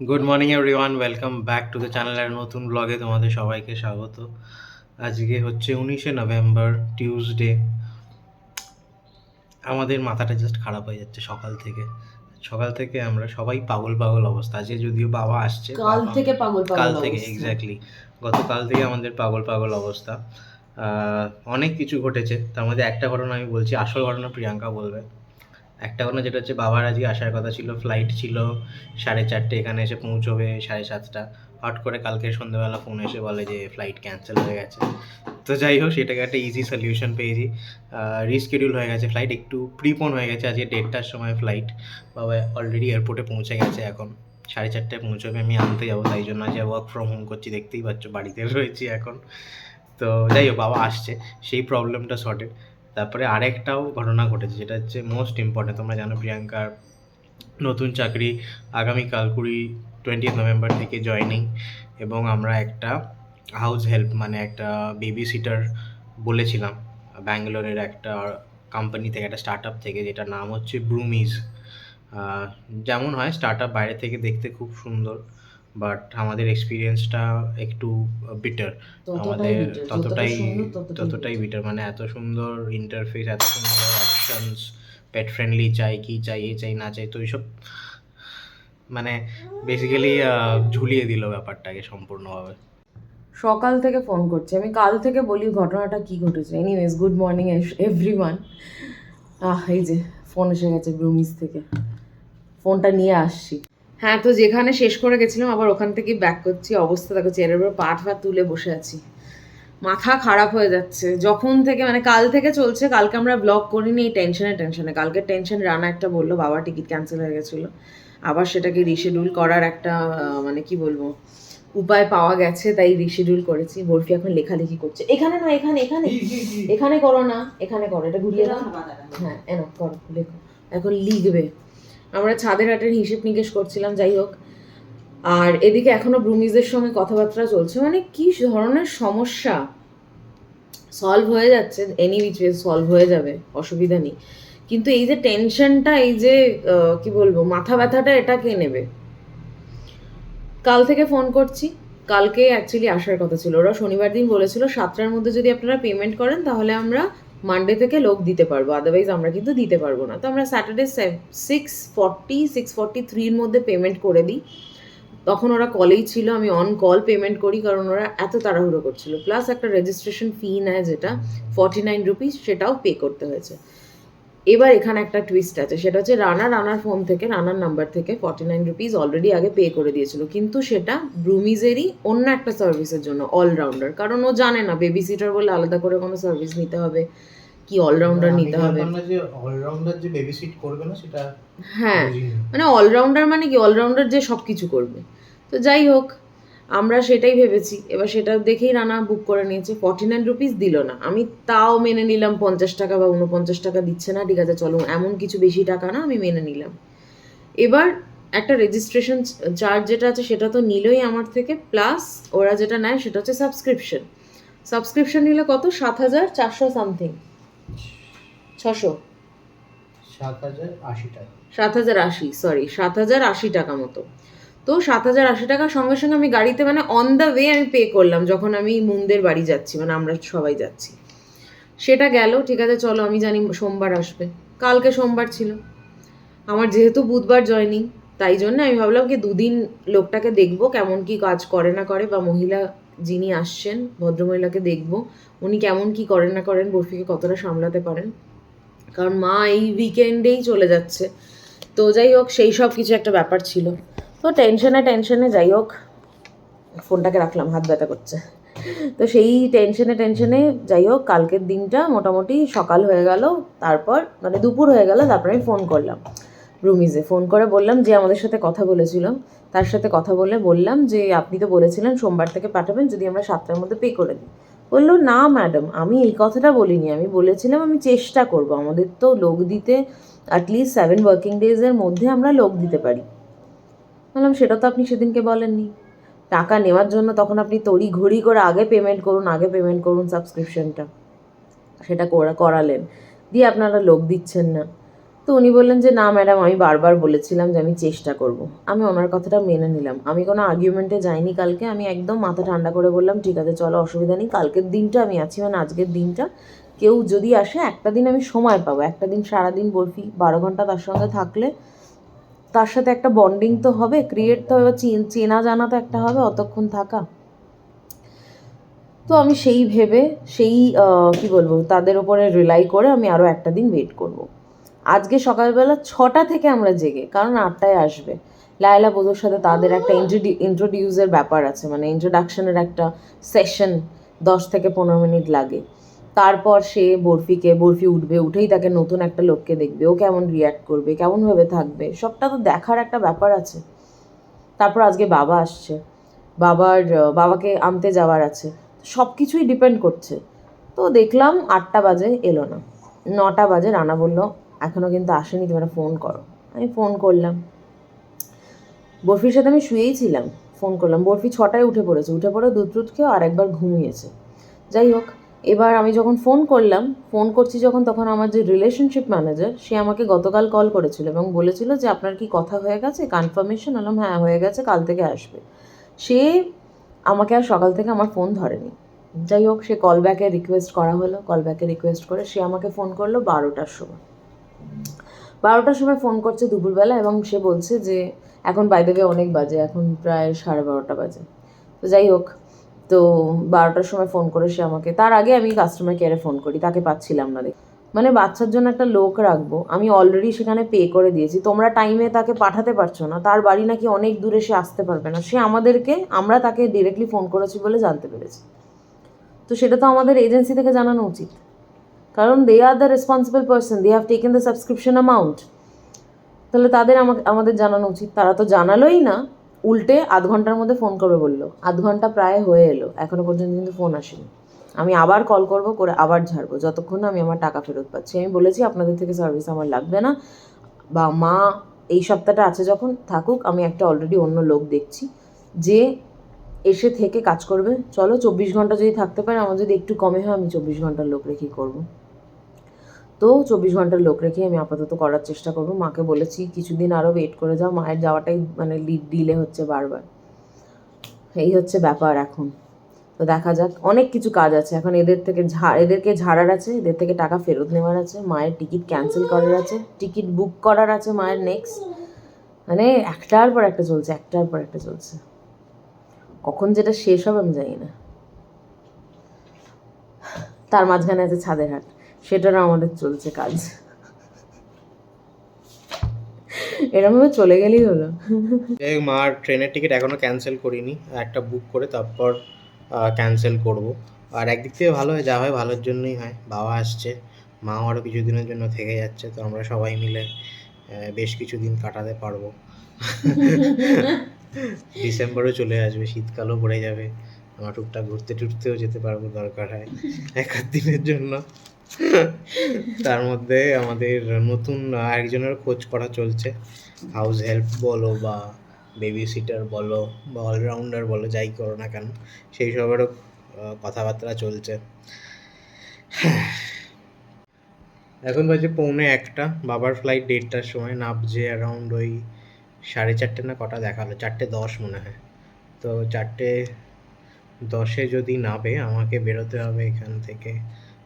Good morning everyone welcome back to the channel আর নতুন ব্লগে তোমাদের সবাইকে স্বাগত। আজকে হচ্ছে উনিশে নভেম্বর টিউসডে আমাদের মাথাটা জাস্ট খারাপ হয়ে যাচ্ছে সকাল থেকে। সকাল থেকে আমরা সবাই পাগল পাগল অবস্থা। আজকে যদিও বাবা আসছে কাল থেকে পাগল পাগল কাল থেকে এক্স্যাক্টলি গতকাল থেকে আমাদের পাগল পাগল অবস্থা। অনেক কিছু ঘটেছে। তার মধ্যে একটা ঘটনা আমি বলছি আসল ঘটনা প্রিয়াঙ্কা বলবে। একটা ঘটনা যেটা হচ্ছে বাবার আজকে আসার কথা ছিল ফ্লাইট ছিল, সাড়ে চারটে এখানে এসে পৌঁছবে, সাড়ে সাতটা। হট করে কালকে সন্ধ্যেবেলা ফোন এসে বলে যে ফ্লাইট ক্যান্সেল হয়ে গেছে। তো যাই হোক, সেটাকে একটা ইজি সলিউশন পেয়েছি। রিস্কেডিউল হয়ে গেছে ফ্লাইট একটু প্রিপন হয়ে গেছে আজকে দেড়টার সময় ফ্লাইট বাবা অলরেডি এয়ারপোর্টে পৌঁছে গেছে এখন। সাড়ে চারটায় পৌঁছবে, আমি আনতে যাব, তাই জন্য আজ ওয়ার্ক ফ্রম হোম করছি, দেখতেই পাচ্ছ বাড়িতে রয়েছি এখন। তো যাই হোক, বাবা আসছে, সেই প্রবলেমটা সর্টেড তারপরে আরেকটাও ঘটনা ঘটেছে, যেটা হচ্ছে মোস্ট ইম্পর্টেন্ট তোমরা জানো প্রিয়াঙ্কার নতুন চাকরি আগামীকাল কুড়ি টোয়েন্টি নভেম্বর থেকে জয়নিং এবং আমরা একটা হাউস হেল্প মানে একটা বেবি সিটার বলেছিলাম, ব্যাঙ্গালোরের একটা কোম্পানি থেকে, একটা স্টার্ট আপ থেকে, যেটার নাম হচ্ছে ব্রুমিজ যেমন হয় স্টার্ট আপ বাইরে থেকে দেখতে খুব সুন্দর। বাট আমাদের এক্সপিরিয়েন্সটা একটু বিটার আমাদের ততটাই ততটাই বিটার মানে এত সুন্দর ইন্টারফেস এত সুন্দর অপশনস পেট ফ্রেন্ডলি চাই কি চাই এ চাই না চাই তো এইসব মানে বেসিক্যালি ঝুলিয়ে দিল ব্যাপারটাকে সম্পূর্ণভাবে। সকাল থেকে ফোন করছে। আমি কাল থেকে বলি ঘটনাটা কি ঘটেছে। Anyways good morning everyone uh এই যে ফোন এসে গেছে ব্রুমিস থেকে। ফোনটা নিয়ে আসছি। হ্যাঁ তো যেখানে শেষ করে গেছিলাম আবার ওখান থেকে ব্যাক করছি। অবস্থা দেখো চেয়ারের উপর পাট ফাট তুলে বসে আছি। মাথা খারাপ হয়ে যাচ্ছে। যখন থেকে মানে কাল থেকে চলছে কালকে আমরা ব্লগ করিনি এই টেনশনে টেনশনে কালকে টেনশন রানা একটা বলল বাবা টিকিট ক্যান্সেল হয়ে গেছিল। আবার সেটাকে রিশেডিউল করার একটা মানে কি বলব উপায় পাওয়া গেছে তাই রিশেডিউল করেছি। বরফি এখন লেখালেখি করছে। এখানে না এখানে এখানে। এখানে করো না এখানে করো। এটা ঘুরিয়ে দাও। হ্যাঁ এনো করো লেখো। এখন লিখবে। আমরা ছাদের হাটের হিসেব নিকেশ করছিলাম, যাই হোক। আর এদিকে এখনও ব্রুমিজদের সঙ্গে কথাবার্তা চলছে। মানে কি ধরনের সমস্যা? সলভ হয়ে যাচ্ছে। এনি উইচ ওয়ে সলভ হয়ে যাবে, অসুবিধা নেই। কিন্তু এই যে টেনশনটা এই যে কি বলব, মাথা ব্যথাটা, এটা কে নেবে? কাল থেকে ফোন করছি। কালকে অ্যাকচুয়ালি আসার কথা ছিল। ওরা শনিবার দিন বলেছিল, সাতটার মধ্যে যদি আপনারা পেমেন্ট করেন, তাহলে আমরা মানডে থেকে লোক দিতে পারব আদারওয়াইজ আমরা কিন্তু দিতে পারব না। তো আমরা Saturday six forty six forty থ্রির মধ্যে পেমেন্ট করে দিই। তখন ওরা কলেই ছিল, আমি অন কল পেমেন্ট করি, কারণ ওরা এত তাড়াহুড়ো করছিল। প্লাস একটা রেজিস্ট্রেশন ফি নেয় যেটা ফর্টি নাইন রুপিস সেটাও পে করতে হয়েছে। এবার এখানে একটা টুইস্ট আছে সেটা হচ্ছে রানা রানার ফোন থেকে রানার নাম্বার থেকে ফর্টি নাইন রুপিস অলরেডি আগে পে করে দিয়েছিল। কিন্তু সেটা ব্রুমিজেরই অন্য একটা সার্ভিসের জন্য অলরাউন্ডার কারণ ও জানে না বেবি সিটার বলে আলাদা করে কোনো সার্ভিস নিতে হবে কি অলরাউন্ডার নিতে হবে। যে অলরাউন্ডার যে বেবি সিট করবে না সেটা হ্যাঁ মানে অলরাউন্ডার মানে কি? অলরাউন্ডার যে সব কিছু করবে। তো যাই হোক আমরা সেটাই ভেবেছি। এবার সেটা দেখেই রানা বুক করে নিয়েছে। ফর্টি নাইন রুপিস দিল না। আমি তাও মেনে নিলাম পঞ্চাশ টাকা বা উনপঞ্চাশ টাকা দিচ্ছে না। ঠিক আছে চলো এমন কিছু বেশি টাকা না আমি মেনে নিলাম। এবার একটা রেজিস্ট্রেশন চার্জ যেটা আছে সেটা তো নিলই আমার থেকে। প্লাস ওরা যেটা নেয় সেটা হচ্ছে সাবস্ক্রিপশন সাবস্ক্রিপশন নিলে কত? সাত হাজার চারশো সামথিং ছশো। সাত হাজার আশি টাকা। সাত হাজার আশি সরি সাত হাজার আশি টাকা মতো। তো সাত হাজার আশি টাকার সঙ্গে সঙ্গে আমি গাড়িতে মানে অন দ্য ওয়ে আমি পে করলাম, যখন আমি মুন্দের বাড়ি যাচ্ছি মানে আমরা সবাই যাচ্ছি। সেটা গেল, ঠিক আছে, চলো, আমি জানি সোমবার আসবে। কালকে সোমবার ছিল। আমার যেহেতু বুধবার জয়নিং তাই জন্য আমি ভাবলাম কি দুদিন লোকটাকে দেখব, কেমন কি কাজ করে না করে, বা মহিলা যিনি আসছেন, ভদ্রমহিলাকে দেখব, উনি কেমন কি করেন না করেন বরফিকে কতটা সামলাতে পারেন। কারণ মা এই উইকেন্ডেই চলে যাচ্ছে। তো যাই হোক, সেই সব কিছু একটা ব্যাপার ছিল। তো টেনশনে টেনশনে যাই হোক, ফোনটাকে রাখলাম, হাত ব্যথা করছে। তো সেই টেনশনে টেনশনে যাই হোক, কালকের দিনটা মোটামুটি সকাল হয়ে গেল, তারপর মানে দুপুর হয়ে গেল, তারপরে আমি ফোন করলাম রুমিজে। ফোন করে বললাম যে আমাদের সাথে কথা বলেছিলাম। তার সাথে কথা বলে বললাম যে, আপনি তো বলেছিলেন সোমবার থেকে পাঠাবেন, যদি আমরা সাতটার মধ্যে পে করে দিই। বলল, না ম্যাডাম আমি এই কথাটা বলিনি। আমি বলেছিলাম, আমি চেষ্টা করব। আমাদের তো লোক দিতে অ্যাটলিস্ট সেভেন ওয়ার্কিং ডেজের মধ্যে আমরা লোক দিতে পারি। বললাম, সেটা তো আপনি সেদিনকে বলেননি। টাকা নেওয়ার জন্য তখন আপনি তড়ি ঘড়ি করে আগে পেমেন্ট করুন, আগে পেমেন্ট করুন সাবস্ক্রিপশনটা সেটা করা, করালেন। দিয়ে আপনারা লোক দিচ্ছেন না। তো উনি বললেন যে, না ম্যাডাম আমি বারবার বলেছিলাম যে আমি চেষ্টা করব। আমি ওনার কথাটা মেনে নিলাম। আমি কোনো আর্গুমেন্টে যাইনি কালকে। আমি একদম মাথা ঠান্ডা করে বললাম, ঠিক আছে, চলো, অসুবিধা নেই। কালকের দিনটা আমি আছি মানে আজকের দিনটা। কেউ যদি আসে, একটা দিন আমি সময় পাবো। একটা দিন সারাদিন বরফি, বারো ঘণ্টা তার সঙ্গে থাকলে তার সাথে একটা বন্ডিং তো হবে ক্রিয়েট তো হবে, চেনা জানা তো একটা হবে, অতক্ষণ থাকা। তো আমি সেই ভেবে, সেই কি বলব, তাদের ওপরে রিলাই করে আমি আরও একটা দিন ওয়েট করব। আজকে সকালবেলা ছটা থেকে আমরা জেগে, কারণ আটটায় আসবে। লায়লা বোধোর সাথে তাদের একটা ইন্ট্রোডিউসের ব্যাপার আছে মানে ইন্ট্রোডাকশনের একটা সেশন দশ থেকে পনেরো মিনিট লাগে। তারপর সে বরফিকে, বরফি উঠবে, উঠেই তাকে নতুন একটা লোককে দেখবে। ও কেমন রিয়াক্ট করবে, কেমনভাবে থাকবে, সবটা তো দেখার একটা ব্যাপার আছে। তারপর আজকে বাবা আসছে। বাবার বাবাকে আনতে যাওয়ার আছে। সব কিছুই ডিপেন্ড করছে। তো দেখলাম আটটা বাজে, এলো না। নটা বাজে, রানা বলল এখনও কিন্তু আসেনি তুমি একটা ফোন করো। আমি ফোন করলাম। বরফির সাথে আমি শুয়েই ছিলাম ফোন করলাম। বরফি ছটায় উঠে পড়েছে, উঠে পড়ে দুধ টুধ আরেকবার ঘুমিয়েছে। যাই হোক এবার আমি যখন ফোন করলাম, ফোন করছি যখন তখন আমার যে রিলেশনশিপ ম্যানেজার সে আমাকে গতকাল কল করেছিল এবং বলেছিল যে আপনার কি কথা হয়ে গেছে? কনফার্মেশন আলাম হ্যাঁ হয়ে গেছে, কাল থেকে আসবে। সে আমাকে আর সকাল থেকে আমার ফোন ধরেনি। যাই হোক, সে কল ব্যাকে রিকোয়েস্ট করা হলো। কল ব্যাকে রিকোয়েস্ট করে সে আমাকে ফোন করল বারোটার সময়। বারোটার সময় ফোন করছে দুপুরবেলা এবং সে বলছে যে, এখন বাইরে অনেক বাজে, এখন প্রায় সাড়ে বারোটা বাজে। তো যাই হোক তো বারোটার সময় ফোন করে সে আমাকে, তার আগে আমি কাস্টমার কেয়ারে ফোন করি, তাকে পাচ্ছিলাম না দেখ। মানে বাচ্চার জন্য একটা লোক রাখব, আমি অলরেডি সেখানে পে করে দিয়েছি, তোমরা টাইমে তাকে পাঠাতে পারছ না, তার বাড়ি নাকি অনেক দূরে সে আসতে পারবে না, সে আমাদেরকে, আমরা তাকে ডিরেক্টলি ফোন করেছি বলে জানতে পেরেছি। তো সেটা তো আমাদের এজেন্সি থেকে জানানো উচিত। কারণ they are the responsible person they have taken the subscription amount তাহলে তাদের আমাকে, আমাদের জানানো উচিত, তারা তো জানালোই না। উল্টে আধ ঘণ্টার মধ্যে ফোন করবে বলল। আধ ঘণ্টা প্রায় হয়ে এলো। এখনও পর্যন্ত কিন্তু ফোন আসেনি। আমি আবার কল করব, করে আবার ঝাড়বো। যতক্ষণ আমি আমার টাকা ফেরত পাচ্ছি। আমি বলেছি, আপনাদের থেকে সার্ভিস আমার লাগবে না। বা, মা, এই সপ্তাহটা আছে যখন, থাকুক, আমি একটা অলরেডি অন্য লোক দেখছি। যে এসে থেকে কাজ করবে। চলো চব্বিশ ঘণ্টা যদি থাকতে পারে, আমার যদি একটু কমে হয়, আমি চব্বিশ ঘণ্টার লোক রেখেই করব। তো চব্বিশ ঘণ্টার লোক রেখে আমি আপাতত করার চেষ্টা করব। মাকে বলেছি, কিছুদিন আরও ওয়েট করে যাও, মায়ের যাওয়াটাই মানে লিড ডিলে হচ্ছে বারবার। এই হচ্ছে ব্যাপার এখন। তো দেখা যাক, অনেক কিছু কাজ আছে। এখন এদের থেকে ঝাড় এদেরকে ঝাড়ার আছে, এদের থেকে টাকা ফেরত নেওয়ার আছে, মায়ের টিকিট ক্যান্সেল করার আছে টিকিট বুক করার আছে মায়ের নেক্সট মানে একটার পর একটা চলছে, একটার পর একটা চলছে। কখন যেটা শেষ হবে আমি জানি না। তার মাঝখানে আছে ছাদের হাট। সেটারও আমাদের চলছে কাজ। এরমভাবে চলে গেলেই হলো। মার ট্রেনের টিকিট এখনও ক্যান্সেল করিনি, একটা বুক করে তারপর ক্যান্সেল করব। আর একদিক থেকে ভালো হয়, যা হয় ভালোর জন্যই হয়, বাবা আসছে মা আরও কিছুদিনের জন্য থেকে যাচ্ছে, তো আমরা সবাই মিলে বেশ কিছুদিন কাটাতে পারব। ডিসেম্বরও চলে আসবে, শীতকালও পড়ে যাবে, আমরা টুকটাক ঘুরতে টুরতেও যেতে পারব দরকার হয় এক দিনের জন্য। তার মধ্যে আমাদের নতুন একজনের খোঁজ করা চলছে। হাউস হেল্প বলো বা বেবি সিটার বলো বা অলরাউন্ডার বলো, যাই করো না কেন, সেই সবেরও কথাবার্তা চলছে। এখন বাজে পৌনে একটা, বাবার ফ্লাইট দেড়টার সময় নামছে অ্যারাউন্ড ওই সাড়ে চারটে না কটা দেখাল, চারটে দশ মনে হয়। তো চারটে দশে যদি নাবে, আমাকে বেরোতে হবে এখান থেকে।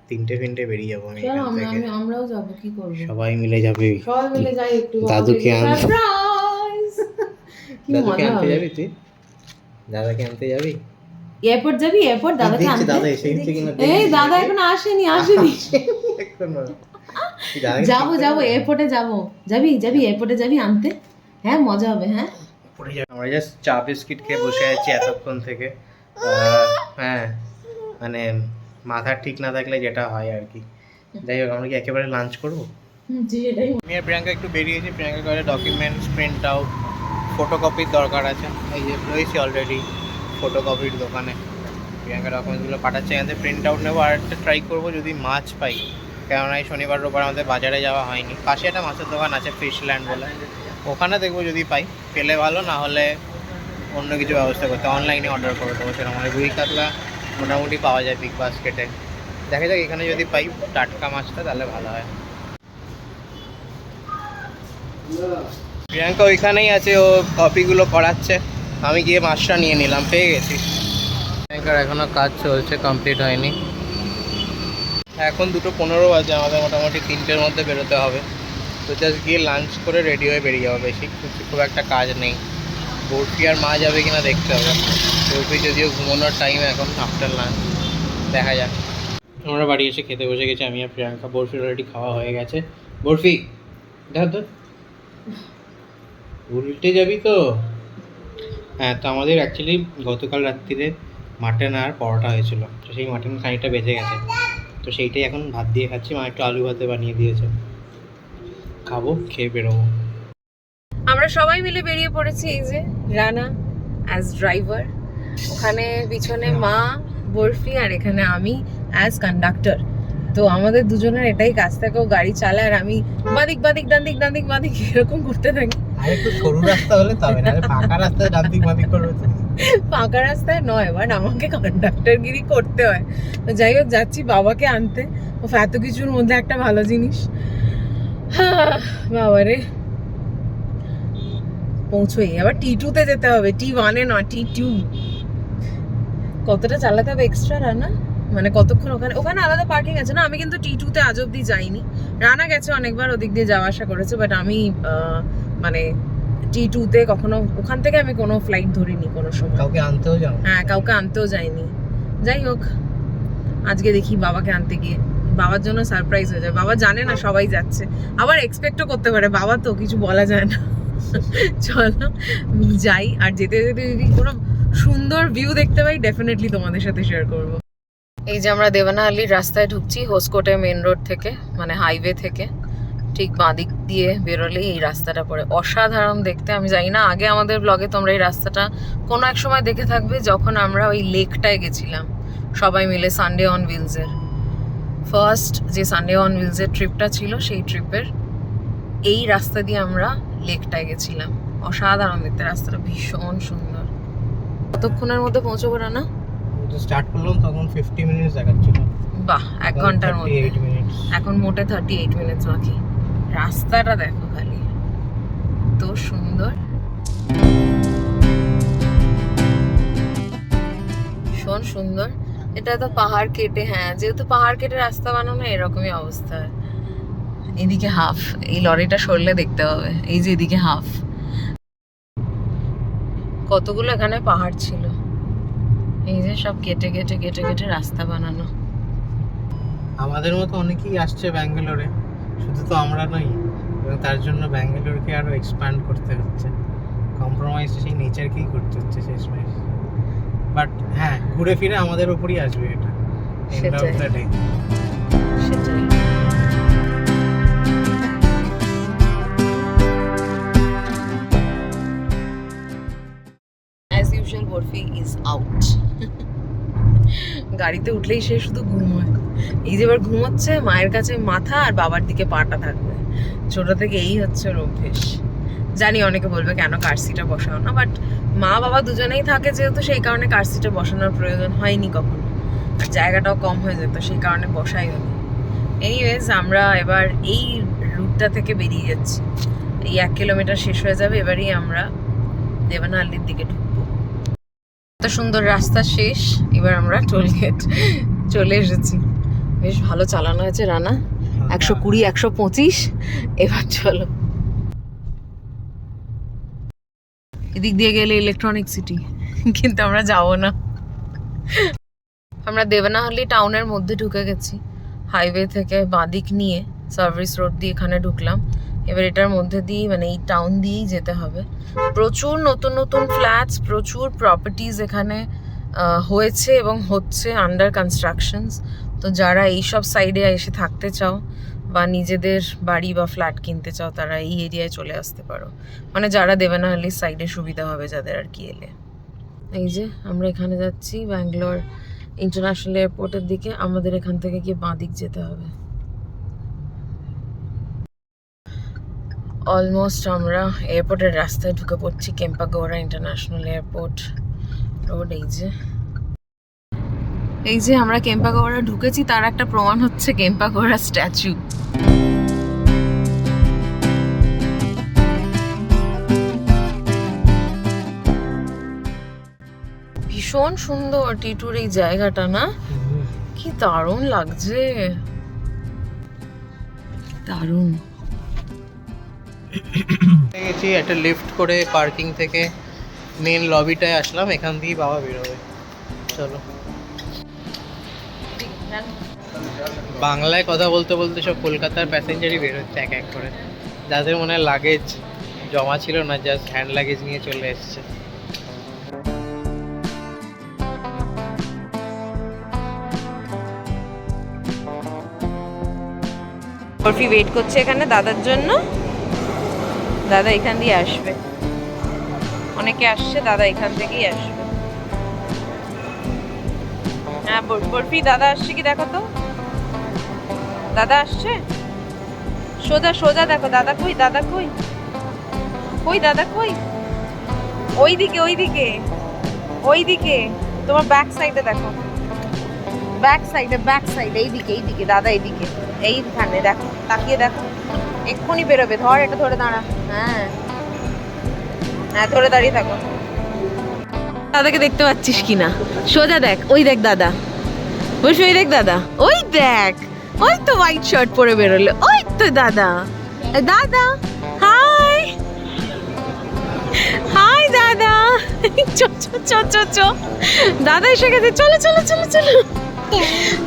তিনটে ফিনটে বেরিয়ে যাব আমি এখান থেকে। আমরাও যাব কি করব? সবাই মিলে যাবে। সবাই মিলে যাই একটু দাদুকে আন- সারপ্রাইজ দাদুকে আনতে যাবি তুই? দাদাকে আনতে যাবি? এয়ারপোর্ট যাবি? এয়ারপোর্ট? দাদাকে আনতে দাদা এসে গেছে কিনা এই দাদা এখন আসেনি আসেনি। এখনও। যাব যাব এয়ারপোর্টে যাব। যাবি যাবি এয়ারপোর্টে যাবি আনতে? হ্যাঁ মজা হবে হ্যাঁ? আমরা জাস্ট চা বিস্কিট খেয়ে বসে আছি এতক্ষণ থেকে। হ্যাঁ মানে মাথা ঠিক না থাকলে যেটা হয় আর কি। যাই হোক আমরা কি একেবারে লাঞ্চ করব? জি এটাই। আমি আর প্রিয়াঙ্কা একটু বেরিয়েছি। প্রিয়াঙ্কা করে ডকুমেন্টস প্রিন্ট আউট ফটোকপির দরকার আছে। এই যে রয়েছি অলরেডি ফটোকপির দোকানে। প্রিয়াঙ্কা ডকুমেন্টসগুলো পাঠাচ্ছে। এখান থেকে প্রিন্ট আউট নেব। আর একটা ট্রাই করব যদি মাছ পাই। কেননা এই শনিবার রোববার আমাদের বাজারে যাওয়া হয়নি। পাশে একটা মাছের দোকান আছে ফিশল্যান্ড বলে। ওখানে দেখব যদি পাই। পেলে ভালো না হলে অন্য কিছু ব্যবস্থা করতে। অনলাইনে অর্ডার করে দেবো। সেরকম। রুই কাতলা মোটামুটি পাওয়া যায় বিগ বাস্কেটে দেখা যাক, এখানে যদি পাই টাটকা মাছটা, তাহলে ভালো হয়। প্রিয়াঙ্কা ওইখানেই আছে, ও কপিগুলো করাচ্ছে আমি গিয়ে মাছটা নিয়ে নিলাম, পেয়ে গেছি। প্রিয়াঙ্কার এখনও কাজ চলছে কমপ্লিট হয়নি। এখন দুটো পনেরো বাজে, আমাদের মোটামুটি তিনটের মধ্যে বেরোতে হবে। তো জাস্ট গিয়ে লাঞ্চ করে রেডি হয়ে বেরিয়ে যাব বেশি। খুব একটা কাজ নেই। বরফি আর মা যাবে কিনা দেখতে হবে। বরফি যদিও ঘুমানোর টাইম এখন আফটার লাঞ্চ দেখা যাক। আমরা বাড়ি এসে খেতে বসে গেছি, আমি আর প্রিয়াঙ্কা। বরফির অলরেডি খাওয়া হয়ে গেছে। বরফি দেখ তো উল্টে যাবি তো? হ্যাঁ তো আমাদের অ্যাকচুয়ালি গতকাল রাত্রিরে মাটন আর পরোটা হয়েছিল। তো সেই মাটন খানিকটা বেঁচে গেছে। তো সেইটাই এখন ভাত দিয়ে খাচ্ছি। মা একটু আলু ভাতে বানিয়ে দিয়েছে। খাব, খেয়ে বেরোবো। আমরা সবাই মিলে বেরিয়ে পড়েছি এই যে, রানা অ্যাজ ড্রাইভার ওখানে পিছনে মা বরফি আর এখানে আমি অ্যাজ কন্ডাক্টর তো আমাদের দুজনের এটাই কাজ থাকে ও গাড়ি চালায় আর আমি বাদিক বাদিক ডান্দিক ডান্দিক বাদিক এরকম করতে থাকি। আর একটু সরু রাস্তা হলে তবে না ফাঁকা রাস্তায় ডান্তিক মাদিক করবে তো ফাঁকা রাস্তায় নয় বাট আমাকে কন্ডাক্টরগিরি করতে হয়। তো যাই হোক যাচ্ছি বাবাকে আনতে। ও এত কিছুর মধ্যে একটা ভালো জিনিস। বাবারে পৌঁছোই। আবার টি টুতে যেতে হবে। টি ওয়ানে নয় টি টু কতটা চালাতে হবে এক্সট্রা রানা? মানে কতক্ষণ ওখানে ওখানে আলাদা পার্কিং আছে না? আমি কিন্তু টি টুতে আজ অব্দি যাইনি। রানা গেছে অনেকবার ওদিক দিয়ে যাওয়া আসা করেছে বাট আমি মানে টি টুতে কখনো ওখান থেকে আমি কোনো ফ্লাইট ধরিনি কোনো সময়। কাউকে আনতেও যাও হ্যাঁ কাউকে আনতেও যায়নি যাই হোক আজকে দেখি বাবাকে আনতে গিয়ে। বাবার জন্য সারপ্রাইজ হয়ে যায়। বাবা জানে না সবাই যাচ্ছে। আবার এক্সপেক্টও করতে পারে বাবা তো কিছু বলা যায় না। চলো যাই। আর যেতে যেতে যদি কোনো সুন্দর ভিউ দেখতে পাই ডেফিনেটলি তোমাদের সাথে শেয়ার করব। এই যে আমরা দেবানাহাল্লির রাস্তায় ঢুকছি, হোসকোটে মেন রোড থেকে মানে হাইওয়ে থেকে। ঠিক বাঁদিক দিয়ে বেরোলেই এই রাস্তাটা পড়ে। অসাধারণ দেখতে। আমি জানি না, আগে আমাদের ব্লগে তোমরা এই রাস্তাটা কোনো এক সময় দেখে থাকবে যখন আমরা ওই লেকটায় গেছিলাম। সবাই মিলে সানডে অন হুইলসের ফার্স্ট যে সানডে অন হুইলসের ট্রিপটা ছিল, সেই ট্রিপের এই রাস্তা দিয়ে আমরা লেকটায় গেছিলাম। অসাধারণ দেখতে। রাস্তাটা ভীষণ সুন্দর। কতক্ষণের মধ্যে পৌঁছবো না স্টার্ট করলাম তখন ফিফটি মিনিটস দেখাচ্ছিল। বাহ এক ঘণ্টার মধ্যে। এখন মোটে থার্টি এইট মিনিটস বাকি। রাস্তাটা দেখো খালি। তো সুন্দর। ভীষণ সুন্দর। এটা তো পাহাড় কেটে হ্যাঁ যেহেতু পাহাড় কেটে রাস্তা বানানো এরকমই অবস্থা। এদিকে হাফ এই লরিটা সরলে দেখতে হবে। এই যে এদিকে হাফ কতগুলো এখানে পাহাড় ছিল? এই যে সব কেটে কেটে কেটে কেটে রাস্তা বানানো। আমাদের মতো অনেকেই আসছে ব্যাঙ্গালোরে। শুধু তো আমরা নই এবং তার জন্য ব্যাঙ্গালোরকে আরও এক্সপ্যান্ড করতে হচ্ছে। কম্প্রোমাইজ সেই নেচারকেই করতে হচ্ছে শেষমেশ। বাট হ্যাঁ ঘুরে ফিরে আমাদের উপরই আসবে এটা। এন্ড অফ দ্য ডে সেটাই। বরফি ইজ আউট গাড়িতে উঠলেই সে শুধু ঘুমোয়। এই যে এবার ঘুমোচ্ছে, মায়ের কাছে মাথা আর বাবার দিকে পাটা থাকবে। ছোট থেকে এই হচ্ছে ওর অভ্যেস। জানি অনেকে বলবে, কেন কার সিটে বসাও না? বাট মা বাবা দুজনেই থাকে যেহেতু সেই কারণে কার বসানোর প্রয়োজন হয়নি কখনো। আর জায়গাটাও কম হয়ে যেত, সেই কারণে বসাই হয়নি। এনিওয়েজ আমরা এবার এই রুটটা থেকে বেরিয়ে যাচ্ছি। এই এক কিলোমিটার শেষ হয়ে যাবে, এবারই আমরা দেবানহাল্লির দিকে ঢুকবো। এত সুন্দর রাস্তা শেষ। এবার আমরা টোল গেট চলে এসেছি। বেশ ভালো চালানো হয়েছে রানা। একশো কুড়ি একশো পঁচিশ। এবার চলো। এদিক দিয়ে গেলে ইলেকট্রনিক সিটি কিন্তু আমরা যাব না। আমরা দেবনাহল্লি টাউনের মধ্যে ঢুকে গেছি। হাইওয়ে থেকে বাঁদিক নিয়ে সার্ভিস রোড দিয়ে এখানে ঢুকলাম। এবার এটার মধ্যে দিয়ে মানে এই টাউন দিয়েই যেতে হবে। প্রচুর নতুন নতুন ফ্ল্যাটস প্রচুর প্রপার্টিজ এখানে হয়েছে এবং হচ্ছে আন্ডার কনস্ট্রাকশনস তো যারা এইসব সাইডে এসে থাকতে চাও বা নিজেদের বাড়ি বা ফ্ল্যাট কিনতে চাও, তারা এই এরিয়ায় চলে আসতে পারো। মানে যারা দেবানাহাল্লির সাইডে সুবিধা হবে যাদের আর কি এলে। এই যে, আমরা এখানে যাচ্ছি ব্যাঙ্গালোর ইন্টারন্যাশনাল এয়ারপোর্টের দিকে। আমাদের এখান থেকে গিয়ে বাঁ দিক যেতে হবে। অলমোস্ট আমরা এয়ারপোর্টের রাস্তায় ঢুকে পড়ছি কেম্পাগৌড়া ইন্টারন্যাশনাল এয়ারপোর্ট রোড এই যে। এই যে আমরা কেম্পাগৌড়া ঢুকেছি তার একটা প্রমাণ হচ্ছে কেম্পাগৌড়া স্ট্যাচু ভীষণ সুন্দর টিটুর এই জায়গাটা না? কি দারুণ লাগছে। দারুণ। গেছি, একটা লিফট করে পার্কিং থেকে মেন লবিটায় আসলাম, এখান দিয়েই বাবা বেরোবে। চলো। বাংলায় কথা বলতে বলতে সব কলকাতার প্যাসেঞ্জারই বেরোচ্ছে এক এক করে। যাদের মনে লাগেজ জমা ছিল না জাস্ট হ্যান্ড লাগেজ নিয়ে চলে এসছে। বরফি ওয়েট করছে এখানে দাদার জন্য। দাদা এখান দিয়ে আসবে। অনেকে আসছে, দাদা এখান থেকেই আসবে। হ্যাঁ বর- বরফি, দাদা আসছে কি দেখো তো? দাদা আসছে? সোজা সোজা দেখো, দাদা কই দাদা কই? কই, দাদা কই? ওইদিকে ওইদিকে ওইদিকে, তোমার ব্যাক সাইডে দেখো। ব্যাক সাইডে ব্যাক সাইডে এইদিকে এইদিকে, দাদা এইদিকে, এইখানে দেখো, তাকিয়ে দেখো। এক্ষুনি বেরোবে ধর এটা ধরে দাঁড়া। হ্যাঁ। হ্যাঁ ধরে দাঁড়িয়ে থাকো। দাদাকে দেখতে পাচ্ছিস কি না সোজা দেখ ওই দেখ দাদা। বসে ওই দেখ দাদা। ওই দেখ ওই তো হোয়াইট শার্ট পরে বেরোলো। ওই তো দাদা। দাদা হাই হাই দাদা। চো চো চো চো চো। দাদা এসে গেছে। চলো চলো চলো চলো।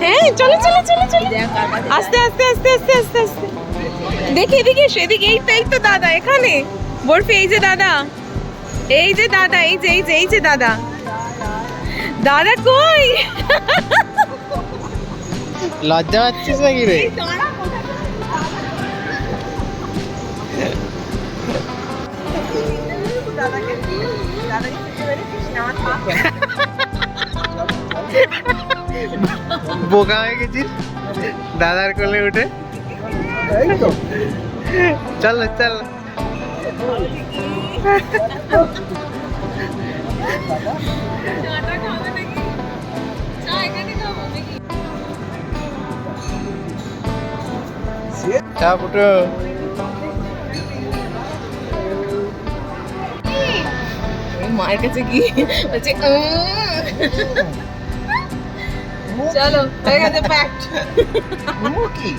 হ্যাঁ চলো চলো চলো চলো। আস্তে আস্তে আস্তে আস্তে আস্তে আস্তে। দেখি এদিকে এসো, এদিকে। এই তো তো দাদা এখানে। বরফি এই যে দাদা। এই যে দাদা এই যে এই যে এই যে দাদা। দাদা কই? লজ্জা পাচ্ছিস নাকি রে? বোকা হয়ে গেছিস? দাদার কোলে উঠে। চল চল চা ফুটো মায়ের কাছে গিয়ে বলছে চলো হয়ে গেছে প্যাক্ট চলো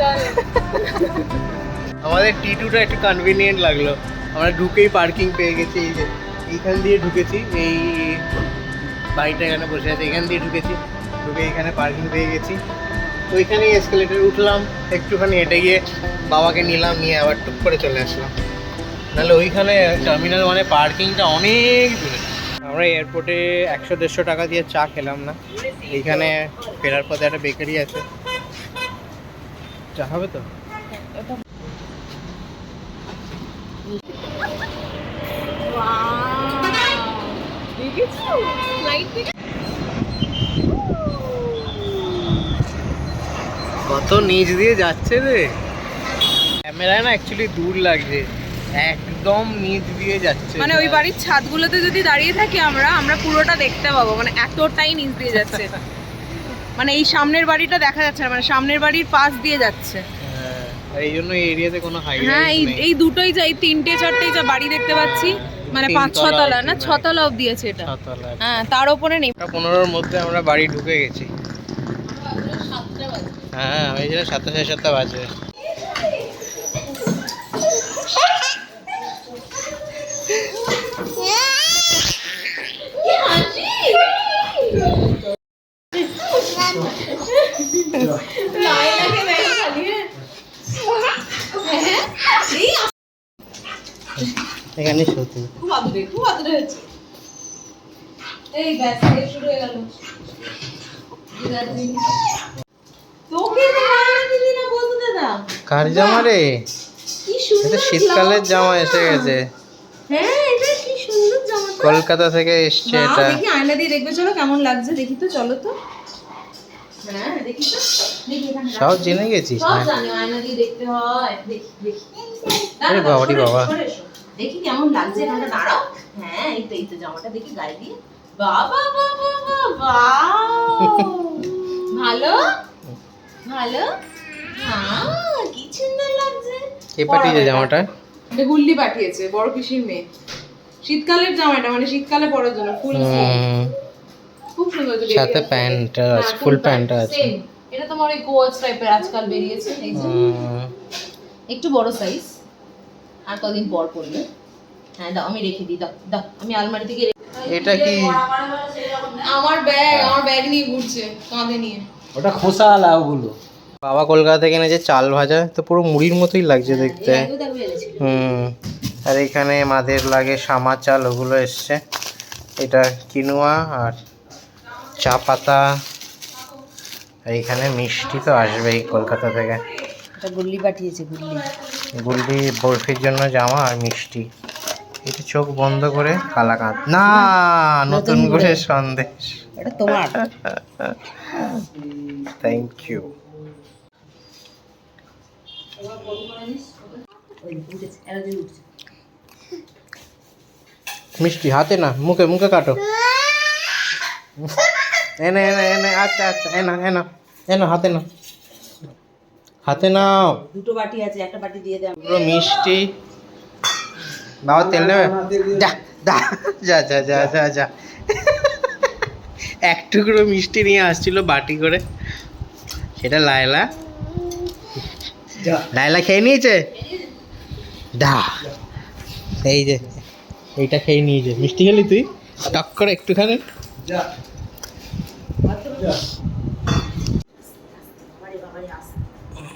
আমাদের টি টুটা একটু কনভিনিয়েন্ট লাগল। আমরা ঢুকেই পার্কিং পেয়ে গেছি, এই যে এইখান দিয়ে ঢুকেছি, এই বাড়িটা এখানে বসে আছে, এখান দিয়ে ঢুকেছি, ঢুকে এখানে পার্কিং পেয়ে গেছি। ওইখানে এসকেলেটার উঠলাম, একটুখানি হেঁটে গিয়ে বাবাকে নিলাম, নিয়ে আবার টুক করে চলে আসলাম। নাহলে ওইখানে টার্মিনাল মানে পার্কিংটা অনেক দূরে। আমরা এয়ারপোর্টে একশো দেড়শো টাকা দিয়ে চা খেলাম না। এইখানে ফেরার পথে একটা বেকারি আছে। চা হবে তো? দেখেছ কত নিচ দিয়ে যাচ্ছে রে। ক্যামেরায় না অ্যাকচুয়ালি দূর লাগছে। একদম নিচ দিয়ে যাচ্ছে। মানে ওই বাড়ির ছাদগুলোতে যদি দাঁড়িয়ে থাকি আমরা আমরা পুরোটা দেখতে পাবো। মানে এতটাই নিচ দিয়ে যাচ্ছে। মানে এই সামনের বাড়িটা দেখা যাচ্ছে না মানে সামনের বাড়ির পাশ দিয়ে যাচ্ছে। হ্যাঁ, এই জন্য এই এরিয়াতে কোনো হাই হ্যাঁ এই এই দুটোই যা এই তিনটে চারটেই যা বাড়ি দেখতে পাচ্ছি মানে পাঁচ ছতলা না ছতলা অব্দি দিয়েছে এটা। হ্যাঁ তার ওপরে নেই। পনেরোর মধ্যে আমরা বাড়ি ঢুকে গেছি। হ্যাঁ ওই জন্য সাতটা সাড়ে সাতটা বাজবে এখানে সত্যি খুব আদরে খুব আদরে হচ্ছে এই ব্যাস শুরু হয়ে গেল। তোকে দিলি না বলতো দাদা। কার জামা রে? এটা শীতকালের জামা। এসে গেছে। হ্যাঁ এটা কি সুন্দর জামা কলকাতা থেকে এসছে এটা। দেখি আয়না দিয়ে দেখবে চলো কেমন লাগছে। দেখি তো চলো তো। হ্যাঁ দেখি তো। সব জেনে গেছিস সব জানি আয়না দিয়ে দেখতে হয়। দেখি দেখি। বাবা। দেখি কেমন লাগছে এখানটা। দাঁড়াও। হ্যাঁ এই তো এই তো জামাটা। দেখি গায়ে দিয়ে। বাবা বাবা বাবা ভালো? ভালো? হ্যাঁ কি সুন্দর লাগছে। কে পাঠিয়েছে জামাটা? এটা গুল্লি পাঠিয়েছে বড় পিসির মেয়ে। শীতকালের জামা এটা মানে শীতকালে পরার জন্য ফুল খুব সুন্দর সাথে প্যান্ট আছে ফুল প্যান্ট আছে। এটা তোমার ওই কোয়াচ টাইপের আজকাল বেরিয়েছে এই যে। একটু বড় সাইজ আর কদিন পর পড়বে হ্যাঁ দাও আমি রেখে দিই দাও দাও আমি আলমারি থেকে এটা কি? আমার ব্যাগ আমার ব্যাগ নিয়ে ঘুরছে কাঁধে নিয়ে। ওটা খোসা আলা ওগুলো বাবা কলকাতা থেকে এনেছে চাল ভাজা তো পুরো মুড়ির মতোই লাগছে দেখতে। হুম আর এখানে মাদের লাগে সামা চাল ওগুলো এসছে। এটা কিনুয়া আর চা পাতা। আর এখানে মিষ্টি তো আসবেই কলকাতা থেকে। এটা গুল্লি পাঠিয়েছে গুল্লি। গুলবি বরফির জন্য জামা আর মিষ্টি। এটা চোখ বন্ধ করে কালাকাঁদ না নতুন করে। সন্দেশ। এটা তোমার। থ্যাংক ইউ মিষ্টি হাতে না মুখে মুখে কাটো। এনে এনে এনে আচ্ছা আচ্ছা এনা এনা এনা হাতে না হাতে নাও। দুটো বাটি আছে একটা বাটি দিয়ে দে। পুরো মিষ্টি। বাবা তেল নেবে? যা যা যা যা যা যা। যা এক টুকরো মিষ্টি নিয়ে আসছিল বাটি করে। সেটা লায়লা। লায়লা খেয়ে নিয়েছে? দা এই যে এইটা খেয়ে নিয়েছে। মিষ্টি খেলি তুই? টক করে একটুখানি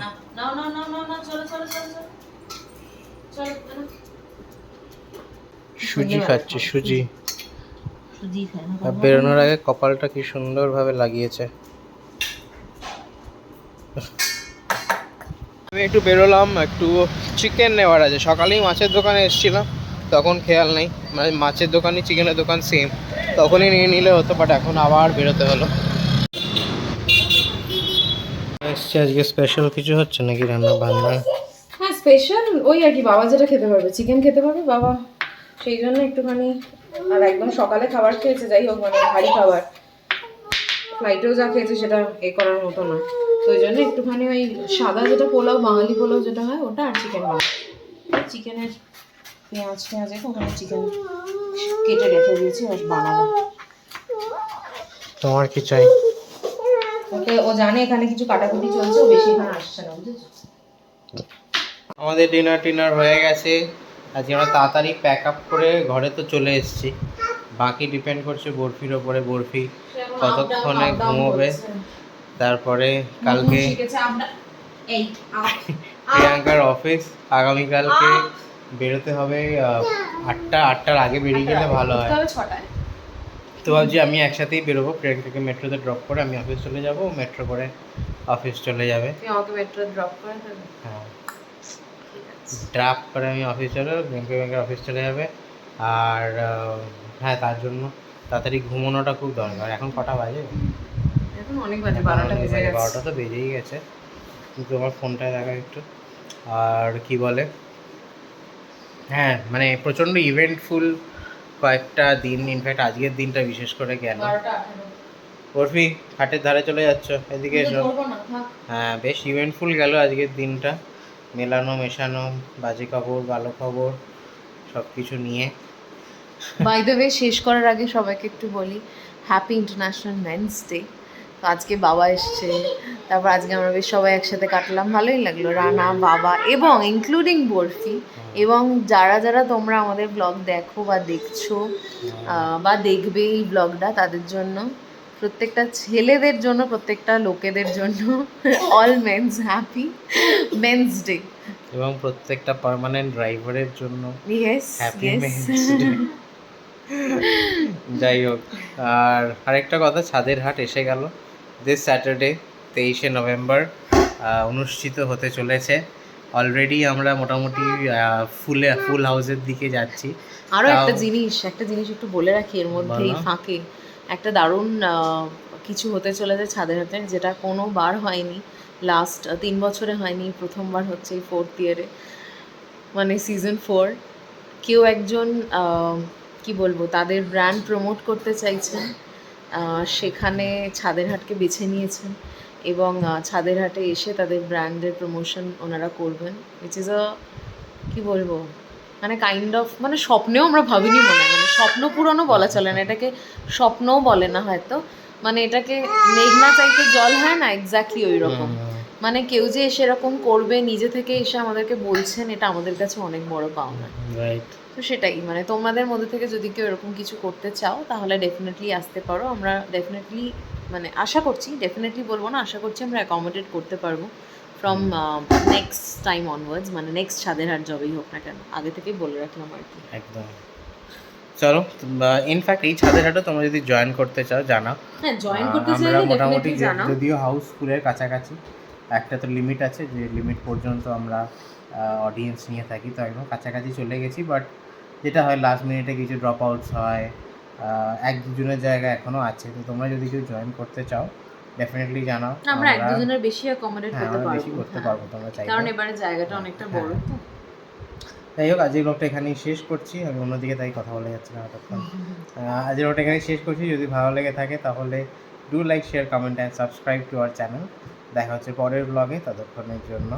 না না না না না চলো চলো চলো চলো চলো সুজি খাচ্ছে সুজি। সুজি আর বেরোনোর আগে কপালটা কি সুন্দরভাবে লাগিয়েছে। আমি একটু বেরোলাম একটু চিকেন নেওয়ার আছে। সকালেই মাছের দোকানে এসেছিলাম তখন খেয়াল নেই। মানে মাছের দোকানই চিকেনের দোকান সেম তখনই নিয়ে নিলে হতো বাট এখন আবার বেরোতে হলো। এসছে আজকে স্পেশাল কিছু হচ্ছে নাকি রান্না বান্না? হ্যাঁ স্পেশাল ওই আর কি বাবা যেটা খেতে পারবে চিকেন খেতে পারবে বাবা। সেই জন্য একটুখানি আর একদম সকালে খাবার খেয়েছে যাই হোক মানে ভারী খাবার। ফ্লাইটেও যা খেয়েছে সেটা এ করার মতো না। তো ওই জন্য একটুখানি ওই সাদা যেটা পোলাও বাঙালি পোলাও যেটা হয় ওটা আর চিকেন বানাবো। চিকেনের পেঁয়াজ পেঁয়াজ রেখে ওখানে চিকেন কেটে রেখে দিয়েছি আর বানাবো। তোমার কি চাই? ওকে ও জানে এখানে কিছু কাটাকুটি চলছে ও বেশি এখানে আসছে না বুঝেছ? আমাদের ডিনার টিনার হয়ে গেছে। আজকে আমরা তাড়াতাড়ি প্যাক আপ করে ঘরে তো চলে এসেছি। বাকি ডিপেন্ড করছে বরফির ওপরে। বরফি কতক্ষণে ঘুমোবে? তারপরে কালকে প্রিয়াঙ্কার অফিস আগামীকালকে বেরোতে হবে আটটা আটটার আগে বেরিয়ে গেলে ভালো হয়। তো ভাবছি আমি একসাথেই বেরোবো। প্রিয়াঙ্কাকে মেট্রোতে ড্রপ করে আমি অফিস চলে যাব। মেট্রো করে অফিস চলে যাবে। আমাকে মেট্রো ড্রপ করে হ্যাঁ। ড্রাফ করে আমি অফিস চলে ব্যাংকে ব্যাংকের অফিস চলে যাবে। আর হ্যাঁ তার জন্য তাড়াতাড়ি ঘুমানোটা খুব দরকার। এখন কটা বাজে? এখন অনেক বাজে বারোটা বেজে গেছে। বারোটা তো বেজেই গেছে। কিন্তু আমার ফোনটা দেখা একটু। আর কি বলে? হ্যাঁ মানে প্রচণ্ড ইভেন্টফুল কয়েকটা দিন ইনফ্যাক্ট আজকের দিনটা বিশেষ করে গেল বরফি হাটের ধারে চলে যাচ্ছ এদিকে এসো। হ্যাঁ বেশ ইভেন্টফুল গেল আজকের দিনটা। মেলানো মেশানো বাজে খবর ভালো খবর সব কিছু নিয়ে। বাই দ্য ওয়ে শেষ করার আগে সবাইকে একটু বলি হ্যাপি ইন্টারন্যাশনাল মেন্স ডে তো আজকে বাবা এসছে তারপর আজকে আমরা বেশ সবাই একসাথে কাটলাম ভালোই লাগল। রানা বাবা এবং ইনক্লুডিং বরফি এবং যারা যারা তোমরা আমাদের ব্লগ দেখো বা দেখছ বা দেখবে এই ব্লগটা তাদের জন্য প্রত্যেকটা ছেলেদের জন্য প্রত্যেকটা লোকেদের জন্য all men's happy men's day এবং প্রত্যেকটা পার্মানেন্ট ড্রাইভারের জন্য ইয়েস হ্যাপি মেন্স যাই হোক আর আরেকটা কথা ছাদের হাট এসে গেল। দিস স্যাটারডে তেইশে নভেম্বর অনুষ্ঠিত হতে চলেছে। অলরেডি আমরা মোটামুটি ফুলে ফুল হাউসের দিকে যাচ্ছি। আরও একটা জিনিস একটা জিনিস একটু বলে রাখি এর মধ্যে ফাঁকে। একটা দারুণ কিছু হতে চলেছে ছাদের হাতে যেটা কোনো বার হয়নি লাস্ট তিন বছরে হয়নি, প্রথমবার হচ্ছে এই ফোর্থ ইয়ারে মানে সিজন ফোর কেউ একজন কি বলব, তাদের ব্র্যান্ড প্রমোট করতে চাইছেন সেখানে ছাদের হাটকে বেছে নিয়েছেন এবং ছাদের হাটে এসে তাদের ব্র্যান্ডের প্রমোশন ওনারা করবেন উইচ ইজ আ কি বলব মানে কাইন্ড অফ মানে স্বপ্নেও আমরা ভাবিনি মনে হয়। স্বপ্ন পূরণও বলা চলে না এটাকে স্বপ্নও বলে না হয়তো। মানে এটাকে মেঘনা চাইতে জল হয় না এক্স্যাক্টলি ওই রকম মানে কেউ যে এসে এরকম করবে নিজে থেকে এসে আমাদেরকে বলছেন এটা আমাদের কাছে অনেক বড় পাওনা। রাইট তো সেটাই মানে তোমাদের মধ্যে থেকে যদি কেউ এরকম কিছু করতে চাও তাহলে ডেফিনেটলি আসতে পারো। আমরা ডেফিনেটলি মানে আশা করছি ডেফিনেটলি বলব না আশা করছি আমরা অ্যাকোমোডেট করতে পারব ফ্রম নেক্সট টাইম অনওয়ার্ডস মানে নেক্সট ছাদের হাট জবেই হোক না কেন আগে থেকেই বলে রাখলাম আর কি। একদম। চলো ইনফ্যাক্ট এই ছাদের হাটও তোমরা যদি জয়েন করতে চাও জানাও হ্যাঁ জয়েন করতে চাইলে মোটামুটি যদিও হাউস হাউসফুলের কাছাকাছি একটা তো লিমিট আছে যে লিমিট পর্যন্ত আমরা অডিয়েন্স নিয়ে থাকি তো একদম কাছাকাছি চলে গেছি বাট যেটা হয় লাস্ট মিনিটে কিছু ড্রপ আউটস হয় এক দুজনের জায়গা এখনও আছে তো তোমরা যদি কেউ জয়েন করতে চাও ডেফিনেটলি জানাও। আমরা এক দুজনের বেশি অ্যাকোমোডেট হ্যাঁ করতে পারব বেশি করতে হ্যাঁ। পারব তোমরা চাইলে। কারণ এবারে জায়গাটা অনেকটা বড় তো। যাই হোক, আজকের ব্লগটা এখানেই শেষ করছি। আমি অন্যদিকে তাই কথা বলে যাচ্ছি না এতক্ষণ। আজকের ব্লগটা এখানেই শেষ করছি। যদি ভালো লেগে থাকে তাহলে do like share comment and subscribe to our channel দেখা হচ্ছে পরের ব্লগে ততক্ষণের জন্য।